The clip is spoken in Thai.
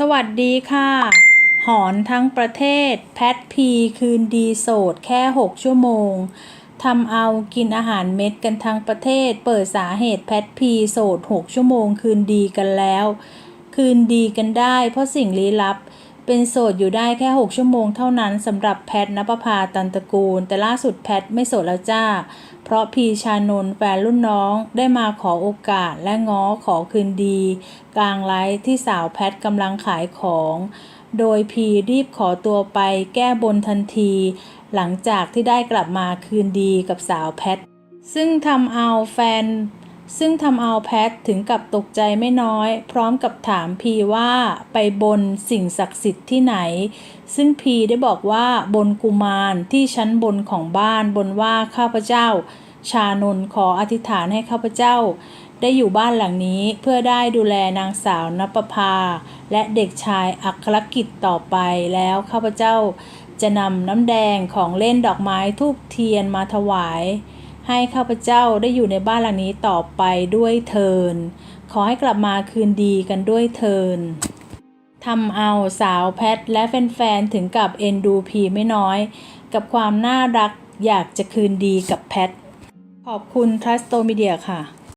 สวัสดีค่ะ หอนทั้งประเทศ แพทพีคืนดีโสดแค่ 6 ชั่วโมงทำเอากินอาหารเม็ดกันทั้งประเทศ เปิดสาเหตุแพทพีโสด 6 ชั่วโมง คืนดีกันแล้ว คืนดีกันได้ เพราะสิ่งลี้ลับ เป็นโสดอยู่ได้แค่ 6 ชั่วโมงเท่านั้นสำหรับแพทนภพาตันตระกูล แต่ล่าสุดแพทไม่โสดแล้วจ้า เพราะพีชานนท์แฟนรุ่นน้องได้มาขอโอกาสและง้อขอคืนดี กลางไลฟ์ที่สาวแพทกำลังขายของ โดยพีรีบขอตัวไปแก้บนทันที หลังจากที่ได้กลับมาคืนดีกับสาวแพทซึ่งทำเอาแฟน ซึ่งทำเอาแพทถึงกับตกใจไม่น้อย พร้อมกับถามพีว่าไปบนสิ่งศักดิ์สิทธิ์ที่ไหน ซึ่งพีได้บอกว่าบนกุมารที่ชั้นบนของบ้านบนว่าข้าพเจ้า ชานนขออธิษฐานให้ข้าพเจ้า ได้อยู่บ้านหลังนี้เพื่อได้ดูแลนางสาวนปภา และเด็กชายอัครกิจต่อไปแล้วข้าพเจ้า จะนำน้ำแดงของเล่นดอกไม้ทูบเทียนมาถวาย ให้ข้าพเจ้าได้อยู่ในบ้านหลังนี้ต่อไปด้วยเทิน ขอให้กลับมาคืนดีกันด้วยเทินทำเอาสาวแพทและแฟนๆถึงกับเอ็นดูพีไม่น้อย กับความน่ารักอยากจะคืนดีกับแพท ขอบคุณทรัสโตมีเดียค่ะ